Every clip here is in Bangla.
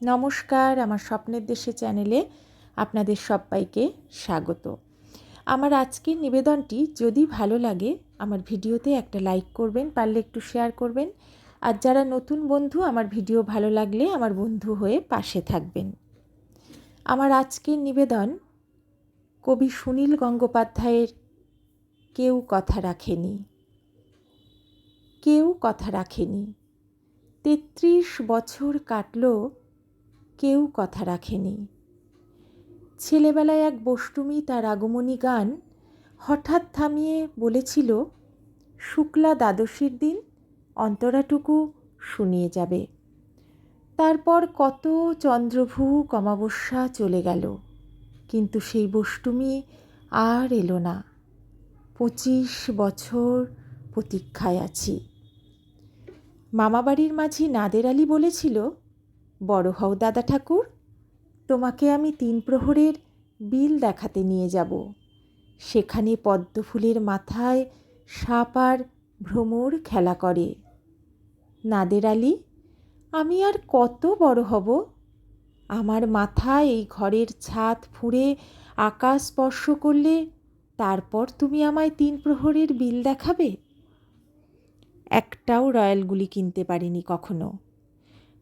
নমস্কার, আমার স্বপ্নের দেশে চ্যানেলে আপনাদের সবাইকে স্বাগত। আমার আজকের নিবেদনটি যদি ভালো লাগে, আমার ভিডিওতে একটা লাইক করবেন, পারলে একটু শেয়ার করবেন। আর যারা নতুন বন্ধু, আমার ভিডিও ভালো লাগলে আমার বন্ধু হয়ে পাশে থাকবেন। আমার আজকের নিবেদন, কবি সুনীল গঙ্গোপাধ্যায়ের কেউ কথা রাখেনি। কেউ কথা রাখেনি। তেত্রিশ বছর কাটলো কেউ কথা রাখেনি। ছেলেবেলায় এক বষ্টুমি তার আগমনী গান হঠাৎ থামিয়ে বলেছিল, শুক্লা দ্বাদশীর দিন অন্তরাটুকু শুনিয়ে যাবে। তারপর কত চন্দ্রভূ কমাবস্যা চলে গেল, কিন্তু সেই বষ্টুমি আর এলো না। পঁচিশ বছর প্রতীক্ষায় আছি। মামাবাড়ির মাঝি নাদের আলী বলেছিল বড় হও দাদা ঠাকুর। তোমাকে আমি তিন প্রহরের বিল দেখাতে নিয়ে যাব। সেখানে পদ্মফুলের মাথায় সাপ আর ভ্রমর খেলা করে। নাদের আলী, আমি আর কত বড় হব? আমার মাথায় এই ঘরের ছাদ ফুঁড়ে আকাশ স্পর্শ করলে তারপর তুমি আমায় তিন প্রহরের বিল দেখাবে? একটাও রয়্যালগুলি কিনতে পারিনি কখনো।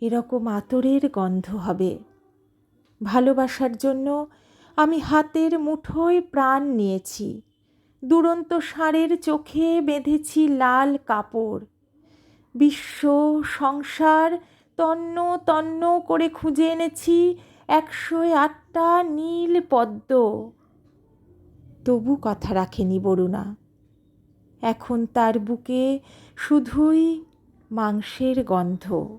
এরকম আতরের গন্ধ হবে। ভালোবাসার জন্য আমি হাতের মুঠোয় প্রাণ নিয়েছি। দুরন্ত ষাঁড়ের চোখে বেঁধেছি লাল কাপড়। বিশ্ব সংসার তন্ন তন্ন করে খুঁজে এনেছি একশো আটটা নীল পদ্ম। তবু কথা রাখেনি বরুণা। এখন তার বুকে শুধুই মাংসের গন্ধ।